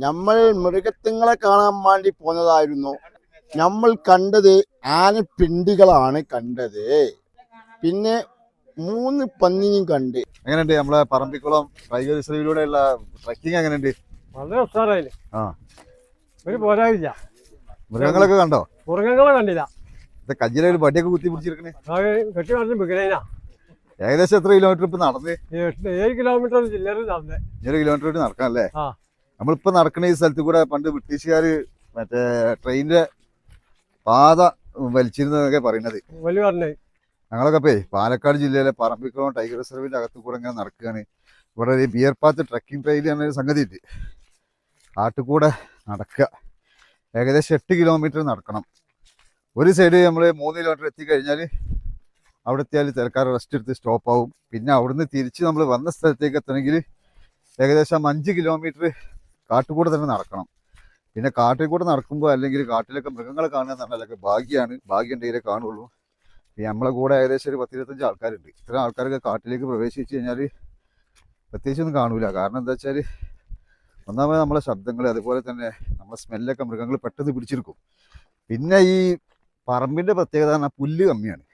നമ്മൾ മൃഗത്തിങ്ങളെ കാണാൻ വേണ്ടി പോന്നതായിരുന്നു. നമ്മൾ കണ്ടത് ആനപ്പിണ്ടികളാണ് കണ്ടത്. പിന്നെ മൂന്ന് പന്നിയും കണ്ട്. എങ്ങനെയുണ്ട് നമ്മളെ പറമ്പിക്കുളം ടൈഗർ റിസർവിലൂടെയുള്ള ട്രക്കിംഗ് എങ്ങനെയുണ്ട്? വളരെ ഉഷാറായില്ലേ ആ. ഒരു പോരായില്ല മൃഗങ്ങളൊക്കെ കണ്ടോ? മൃഗങ്ങളെ കണ്ടില്ല. ഇത് കജ്ജിലെ ഒരു വടിയൊക്കെ കുത്തി പിടിച്ചിരിക്കണേ. കെട്ടി ഏകദേശം എത്ര കിലോമീറ്റർ ഇപ്പൊ നടന്ന്? ഏഴ് കിലോമീറ്റർ ജില്ലയിൽ നടന്നേ. ഏഴ് കിലോമീറ്റർ നടക്കാം അല്ലേ ആ. നമ്മളിപ്പോ നടക്കുന്ന ഈ സ്ഥലത്ത് കൂടെ പണ്ട് ബ്രിട്ടീഷുകാർ മറ്റേ ട്രെയിനിന്റെ പാത വലിച്ചിരുന്നതൊക്കെ പറയുന്നത് ഞങ്ങളൊക്കെ ഇപ്പേ പാലക്കാട് ജില്ലയിലെ പറമ്പിക്കുളം ടൈഗർ റിസർവിന്റെ അകത്ത് കൂടെ ഇങ്ങനെ നടക്കുകയാണ്. ഇവിടെ ഒരു ബിയർ പാത്ത് ട്രക്കിംഗ് ട്രെയിൽ എന്നൊരു സംഗതി ഉണ്ട് കാട്ടുകൂടെ നടക്കുക. ഏകദേശം എട്ട് കിലോമീറ്റർ നടക്കണം. ഒരു സൈഡ് നമ്മൾ മൂന്ന് കിലോമീറ്റർ എത്തിക്കഴിഞ്ഞാൽ അവിടെ എത്തിയാൽ തിരക്കാർ റെസ്റ്റ് എടുത്ത് സ്റ്റോപ്പ് ആവും. പിന്നെ അവിടുന്ന് തിരിച്ച് നമ്മൾ വന്ന സ്ഥലത്തേക്ക് എത്തണമെങ്കിൽ ഏകദേശം അഞ്ച് കിലോമീറ്റർ കാട്ടുകൂടെ തന്നെ നടക്കണം. പിന്നെ കാട്ടിൽ കൂടെ നടക്കുമ്പോൾ അല്ലെങ്കിൽ കാട്ടിലൊക്കെ മൃഗങ്ങളെ കാണുക എന്ന് പറഞ്ഞാലൊക്കെ ഭാഗ്യമാണ് ഭാഗ്യം ഉണ്ടെങ്കിലേ കാണുള്ളൂ. നമ്മളെ കൂടെ ഏകദേശം ഒരു പത്തിരുപത്തഞ്ച് ആൾക്കാരുണ്ട്. ഇത്രയും ആൾക്കാരൊക്കെ കാട്ടിലേക്ക് പ്രവേശിച്ച് കഴിഞ്ഞാൽ പ്രത്യേകിച്ചൊന്നും കാണൂല. കാരണം എന്താ വെച്ചാൽ ഒന്നാമത് നമ്മളെ ശബ്ദങ്ങൾ അതുപോലെ തന്നെ നമ്മളെ സ്മെല്ലൊക്കെ മൃഗങ്ങൾ പെട്ടെന്ന് പിടിച്ചെടുക്കും. പിന്നെ ഈ പറമ്പിന്റെ പ്രത്യേകത പറഞ്ഞാൽ പുല്ല് കമ്മിയാണ്.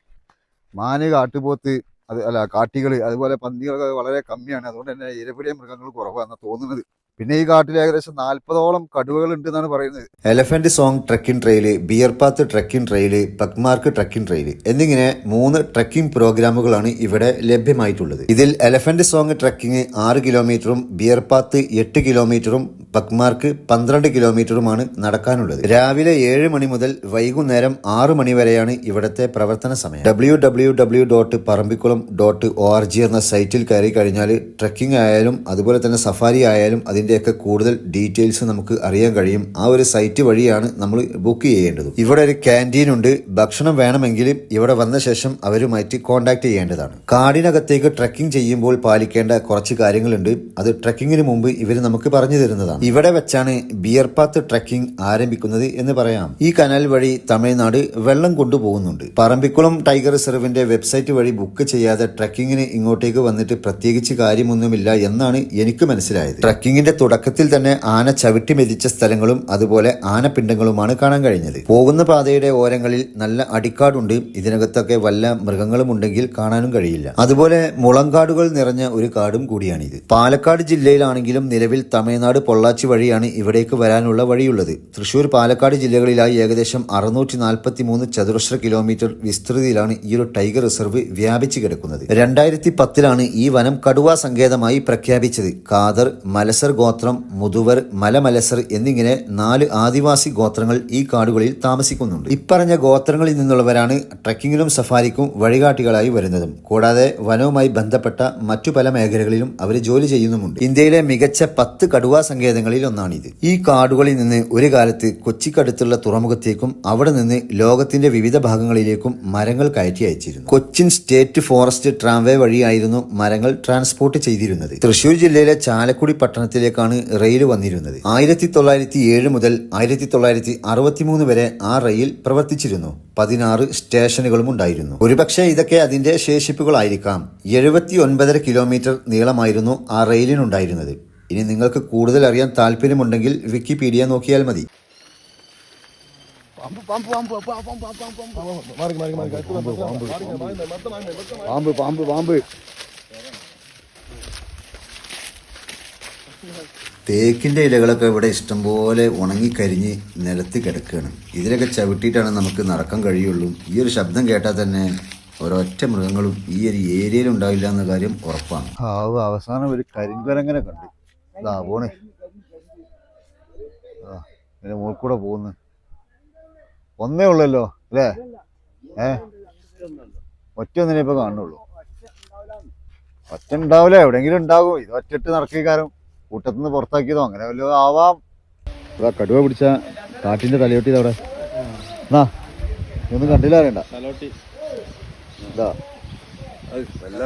മാന് കാട്ടുപോത്ത് അത് അല്ല കാട്ടികൾ അതുപോലെ പന്നികളൊക്കെ വളരെ കമ്മിയാണ്. അതുകൊണ്ട് തന്നെ ഇരപിടിയ മൃഗങ്ങൾ കുറവാണെന്നാണ് തോന്നുന്നത്. പിന്നെ ഈ കാട്ടിൽ ഏകദേശം നാൽപ്പതോളം കടുവകൾ ഉണ്ട് എന്നാണ് പറയുന്നത്. Elephant song trekking trail bear path trekking trail pugmark trekking trail എന്നിങ്ങനെ മൂന്ന് ട്രക്കിംഗ് പ്രോഗ്രാമുകളാണ് ഇവിടെ ലഭ്യമായിട്ടുള്ളത്. ഇതിൽ എലഫന്റ് സോങ് ട്രക്കിംഗ് ആറ് കിലോമീറ്ററും ബിയർപാത്ത് എട്ട് കിലോമീറ്ററും പക്മാർക്ക് പന്ത്രണ്ട് കിലോമീറ്ററുമാണ് നടക്കാനുള്ളത്. രാവിലെ ഏഴ് മണി മുതൽ വൈകുന്നേരം ആറ് മണി വരെയാണ് ഇവിടത്തെ പ്രവർത്തന സമയം. W W W dot Parambikulam dot O R G എന്ന സൈറ്റിൽ കയറി കഴിഞ്ഞാൽ ട്രക്കിംഗ് ആയാലും അതുപോലെ തന്നെ സഫാരി ആയാലും അതിന്റെയൊക്കെ കൂടുതൽ ഡീറ്റെയിൽസ് നമുക്ക് അറിയാൻ കഴിയും. ആ ഒരു സൈറ്റ് വഴിയാണ് നമ്മൾ ബുക്ക് ചെയ്യേണ്ടത്. ഇവിടെ ഒരു ക്യാന്റീൻ ഉണ്ട്. ഭക്ഷണം വേണമെങ്കിൽ ഇവിടെ വന്ന ശേഷം അവരുമായിട്ട് കോൺടാക്ട് ചെയ്യേണ്ടതാണ്. കാടിനകത്തേക്ക് ട്രക്കിംഗ് ചെയ്യുമ്പോൾ പാലിക്കേണ്ട കുറച്ച് കാര്യങ്ങളുണ്ട്. അത് ട്രക്കിങ്ങിന് മുമ്പ് ഇവർ നമുക്ക് പറഞ്ഞു തരുന്നതാണ്. ഇവിടെ വെച്ചാണ് ബിയർപാത്ത് ട്രക്കിംഗ് ആരംഭിക്കുന്നത് എന്ന് പറയാം. ഈ കനാൽ വഴി തമിഴ്നാട് വെള്ളം കൊണ്ടുപോകുന്നുണ്ട്. പറമ്പിക്കുളം ടൈഗർ റിസർവിന്റെ വെബ്സൈറ്റ് വഴി ബുക്ക് ചെയ്യാതെ ട്രക്കിങ്ങിന് ഇങ്ങോട്ടേക്ക് വന്നിട്ട് പ്രത്യേകിച്ച് കാര്യമൊന്നുമില്ല എന്നാണ് എനിക്ക് മനസ്സിലായത്. ട്രക്കിങ്ങിന്റെ തുടക്കത്തിൽ തന്നെ ആന ചവിട്ടി മെതിച്ച സ്ഥലങ്ങളും അതുപോലെ ആനപ്പിണ്ടങ്ങളുമാണ് കാണാൻ കഴിഞ്ഞത്. പോകുന്ന പാതയുടെ ഓരങ്ങളിൽ നല്ല അടിക്കാടുണ്ട്. ഇതിനകത്തൊക്കെ വല്ല മൃഗങ്ങളും ഉണ്ടെങ്കിൽ കാണാനും കഴിയില്ല. അതുപോലെ മുളങ്കാടുകൾ നിറഞ്ഞ ഒരു കാടും കൂടിയാണിത്. പാലക്കാട് ജില്ലയിലാണെങ്കിലും നിലവിൽ തമിഴ്നാട് പൊള്ളാച്ചി വഴിയാണ് ഇവിടേക്ക് വരാനുള്ള വഴിയുള്ളത്. തൃശൂർ പാലക്കാട് ജില്ലകളിലായി ഏകദേശം അറുന്നൂറ്റി നാൽപ്പത്തി മൂന്ന് ചതുരശ്ര കിലോമീറ്റർ വിസ്തൃതിയിലാണ് ഈ ഒരു ടൈഗർ റിസർവ് വ്യാപിച്ചു കിടക്കുന്നത്. രണ്ടായിരത്തി പത്തിലാണ് ഈ വനം കടുവാ സങ്കേതമായി പ്രഖ്യാപിച്ചത്. കാതർ മലസർ ഗോത്രം മുതുവർ മലമലസർ എന്നിങ്ങനെ നാല് ആദിവാസി ഗോത്രങ്ങൾ ഈ കാടുകളിൽ താമസിക്കുന്നുണ്ട്. ഇപ്പറഞ്ഞ ഗോത്രങ്ങളിൽ നിന്നുള്ളവരാണ് ട്രക്കിങ്ങിലും സഫാരിക്കും വഴികാട്ടികളായി വരുന്നതും. കൂടാതെ വനവുമായി ബന്ധപ്പെട്ട മറ്റു പല മേഖലകളിലും അവർ ജോലി ചെയ്യുന്നുമുണ്ട്. ഇന്ത്യയിലെ മികച്ച പത്ത് കടുവാ സങ്കേതങ്ങളിൽ ഒന്നാണിത്. ഈ കാടുകളിൽ നിന്ന് ഒരു കാലത്ത് കൊച്ചിക്കടുത്തുള്ള തുറമുഖത്തേക്കും അവിടെ നിന്ന് ലോകത്തിന്റെ വിവിധ ഭാഗങ്ങളിലേക്കും മരങ്ങൾ കയറ്റി അയച്ചിരുന്നു. കൊച്ചിൻ സ്റ്റേറ്റ് ഫോറസ്റ്റ് ട്രാംവേ വഴിയായിരുന്നു മരങ്ങൾ ട്രാൻസ്പോർട്ട് ചെയ്തിരുന്നത്. തൃശൂർ ജില്ലയിലെ ചാലക്കുടി പട്ടണത്തിലേക്കാണ് റെയിൽ വന്നിരുന്നത്. ആയിരത്തി തൊള്ളായിരത്തി ഏഴ് മുതൽ ആയിരത്തി തൊള്ളായിരത്തി അറുപത്തിമൂന്ന് വരെ ആ റെയിൽ പ്രവർത്തിച്ചിരുന്നു. പതിനാറ് സ്റ്റേഷനുകളും ഉണ്ടായിരുന്നു. ഒരുപക്ഷെ ഇതൊക്കെ അതിന്റെ ശേഷിപ്പുകളായിരിക്കാം. എഴുപത്തി ഒൻപതര കിലോമീറ്റർ നീളമായിരുന്നു ആ റെയിലിനുണ്ടായിരുന്നത്. ഇനി നിങ്ങൾക്ക് കൂടുതൽ അറിയാൻ താല്പര്യമുണ്ടെങ്കിൽ വിക്കിപീഡിയ നോക്കിയാൽ മതി. പാമ്പ് പാമ്പ് പാമ്പ് തേക്കിന്റെ ഇലകളൊക്കെ ഇവിടെ ഇഷ്ടംപോലെ ഉണങ്ങിക്കരിഞ്ഞ് നിലത്ത് കിടക്കുകയാണ്. ഇതിലൊക്കെ ചവിട്ടിയിട്ടാണ് നമുക്ക് നടക്കാൻ കഴിയുള്ളൂ. ഈ ഒരു ശബ്ദം കേട്ടാൽ തന്നെ ഒരൊറ്റ മൃഗങ്ങളും ഈ ഒരു ഏരിയയിൽ ഉണ്ടാവില്ല എന്ന കാര്യം ഉറപ്പാണ്. ആവ് അവസാനം ഒരു കരിങ്കുരങ്ങനെ കണ്ട്. ഇതാ പോണേ. ആ ഇതിന്റെ മുകളിൽ കൂടെ പോകുന്നു. ഒന്നേ ഉള്ളല്ലോ അല്ലേ? ഏ? ഒറ്റ ഒന്നിനെ ഇപ്പൊ കാണുള്ളൂ ഒറ്റ ഉണ്ടാവില്ല. എവിടെയെങ്കിലും ഉണ്ടാകും. ഇത് ഒറ്റട്ട് നടക്കിക്കാരം കൂട്ടത്തിൽ നിന്ന് പുറത്താക്കിയതോ അങ്ങനെ വല്ലതും ആവാം. ഇതാ കടുവ പിടിച്ച കാട്ടിന്റെ തലയോട്ടി അവിടെ. എന്നാ ഇതൊന്നും കണ്ടില്ല അറിയണ്ട. ഇതാ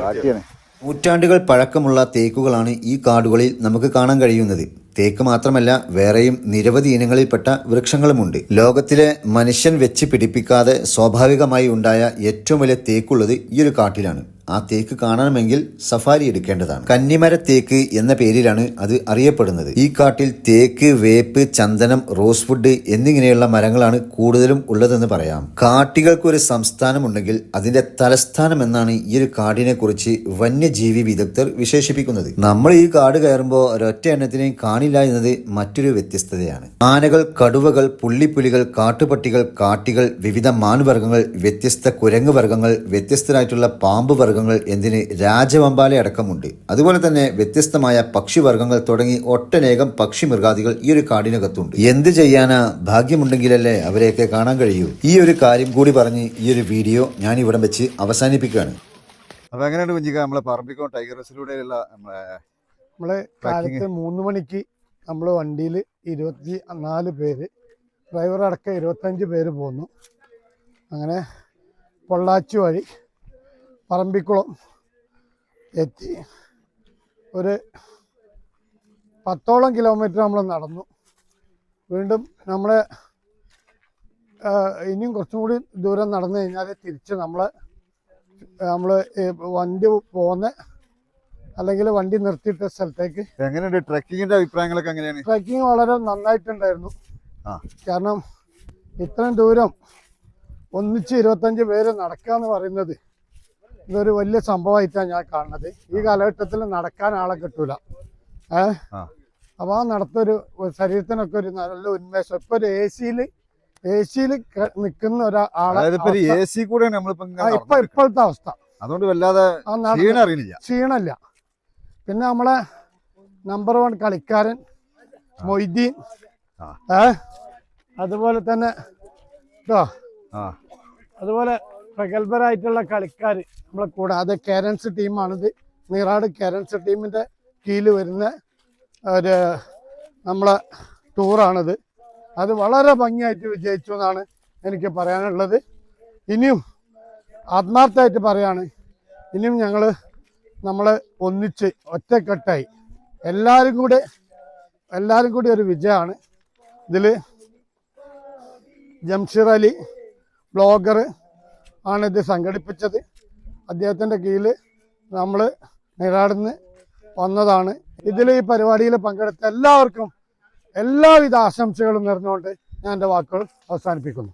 കാട്ടിയാണ്. നൂറ്റാണ്ടുകൾ പഴക്കമുള്ള തേക്കുകളാണ് ഈ കാടുകളിൽ നമുക്ക് കാണാൻ കഴിയുന്നത്. തേക്ക് മാത്രമല്ല വേറെയും നിരവധി ഇനങ്ങളിൽപ്പെട്ട വൃക്ഷങ്ങളുമുണ്ട്. ലോകത്തിലെ മനുഷ്യൻ വെച്ച് പിടിപ്പിക്കാതെ സ്വാഭാവികമായി ഉണ്ടായ ഏറ്റവും വലിയ തേക്കുള്ളത് ഈ ഒരു കാട്ടിലാണ്. ആ തേക്ക് കാണണമെങ്കിൽ സഫാരി എടുക്കേണ്ടതാണ്. കന്നിമര തേക്ക് എന്ന പേരിലാണ് അത് അറിയപ്പെടുന്നത്. ഈ കാട്ടിൽ തേക്ക് വേപ്പ് ചന്ദനം റോസ്വുഡ് എന്നിങ്ങനെയുള്ള മരങ്ങളാണ് കൂടുതലും ഉള്ളതെന്ന് പറയാം. കാട്ടികൾക്ക് ഒരു സംസ്ഥാനമുണ്ടെങ്കിൽ അതിന്റെ തലസ്ഥാനം എന്നാണ് ഈ ഒരു കാടിനെ കുറിച്ച് വന്യജീവി വിദഗ്ധർ വിശേഷിപ്പിക്കുന്നത്. നമ്മൾ ഈ കാട് കയറുമ്പോൾ ഒരൊറ്റ എണ്ണത്തിനെയും കാണില്ല എന്നത് മറ്റൊരു വ്യത്യസ്തതയാണ്. ആനകൾ കടുവകൾ പുള്ളിപ്പുലികൾ കാട്ടുപട്ടികൾ കാട്ടികൾ വിവിധ മാൻവർഗങ്ങൾ വ്യത്യസ്ത കുരങ്ങ് വർഗങ്ങൾ വ്യത്യസ്തരായിട്ടുള്ള പാമ്പ് വർഗങ്ങൾ എന്തിന് രാജവമ്പാല അടക്കമുണ്ട്. അതുപോലെ തന്നെ വ്യത്യസ്തമായ പക്ഷിവർഗങ്ങൾ തുടങ്ങി ഒട്ടനേകം പക്ഷി മൃഗാദികൾ ഈ ഒരു കാടിനകത്തുണ്ട്. എന്ത് ചെയ്യാനാ ഭാഗ്യമുണ്ടെങ്കിലല്ലേ അവരെയൊക്കെ കാണാൻ കഴിയൂ. ഈ ഒരു കാര്യം കൂടി പറഞ്ഞ് ഈ ഒരു വീഡിയോ ഞാൻ ഇവിടം വെച്ച് അവസാനിപ്പിക്കുകയാണ്. അപ്പൊ എങ്ങനെയാണ് കുഞ്ചിക്ക നമ്മളെ പറമ്പിക്കോ ടൈഗർ റിസർവിലൂടെയുള്ള നമ്മളെ. കാലത്ത് മൂന്ന് മണിക്ക് നമ്മൾ വണ്ടിയിൽ ഇരുപത്തി നാല് പേര് ഡ്രൈവർ അടക്കം ഇരുപത്തഞ്ച് പേര് പോന്നു. അങ്ങനെ പൊള്ളാച്ചി വഴി പറമ്പിക്കുളം എത്തി. ഒരു പത്തോളം കിലോമീറ്റർ നമ്മൾ നടന്നു. വീണ്ടും നമ്മൾ ഇനിയും കുറച്ചും കൂടി ദൂരം നടന്നു കഴിഞ്ഞാൽ തിരിച്ച് നമ്മൾ നമ്മൾ വണ്ടി പോകുന്ന അല്ലെങ്കിൽ വണ്ടി നിർത്തിയിട്ട സ്ഥലത്തേക്ക് എങ്ങനെയുണ്ട്? ട്രക്കിങ്ങിന്റെ അഭിപ്രായങ്ങളൊക്കെ എങ്ങനെയാണ്? ട്രക്കിംഗ് വളരെ നന്നായിട്ടുണ്ടായിരുന്നു. കാരണം ഇത്രയും ദൂരം ഒന്നിച്ച് ഇരുപത്തഞ്ച് പേര് നടക്കുക എന്ന് പറയുന്നത് ഇതൊരു വലിയ സംഭവമായിട്ടാണ് ഞാൻ കാണുന്നത്. ഈ കാലഘട്ടത്തിൽ നടക്കാൻ ആളെ കിട്ടൂല. ഏ? ആ. അപ്പൊ ആ നടത്തൊരു ശരീരത്തിനൊക്കെ ഒരു നല്ല ഉന്മേഷം. ഇപ്പൊ ഒരു എ സിയിൽ എ സിയിൽ നിൽക്കുന്ന ഒരാളെ ഇപ്പൊ. ഇപ്പോഴത്തെ അവസ്ഥ. അതുകൊണ്ട് വല്ലാതെ ആ നട- ക്ഷീണം അറിയണില്ല ക്ഷീണമില്ല. പിന്നെ നമ്മളെ നമ്പർ വൺ കളിക്കാരൻ മൊയ്തീൻ. ഏഹ് ഏ? അതുപോലെ തന്നെ കേട്ടോ അതുപോലെ പ്രഗത്ഭരായിട്ടുള്ള കളിക്കാർ നമ്മളെ കൂടാതെ കേരൻസ് ടീമാണിത് നീറാട് കേരൻസ് ടീമിന്റെ കീഴിൽ വരുന്ന ഒരു നമ്മളെ ടൂറാണിത് അത് വളരെ ഭംഗിയായിട്ട് വിജയിച്ചു എന്നാണ് എനിക്ക് പറയാനുള്ളത്. ഇനിയും ആത്മാർത്ഥമായിട്ട് പറയാണ്. ഇനിയും ഞങ്ങൾ നമ്മൾ ഒന്നിച്ച് ഒറ്റക്കെട്ടായി. എല്ലാവരും കൂടെ എല്ലാവരും കൂടി ഒരു വിജയമാണ്. ഇതിൽ ജംഷീർ അലി ബ്ലോഗർ ആണ് ഇത് സംഘടിപ്പിച്ചത്. അദ്ദേഹത്തിന്റെ കീഴിൽ നമ്മൾ നിരാടുന്ന് വന്നതാണ്. ഇതിൽ ഈ പരിപാടിയിൽ പങ്കെടുത്ത എല്ലാവർക്കും എല്ലാവിധ ആശംസകളും നിറഞ്ഞുകൊണ്ട് ഞാൻ എന്റെ വാക്കുകൾ അവസാനിപ്പിക്കുന്നു.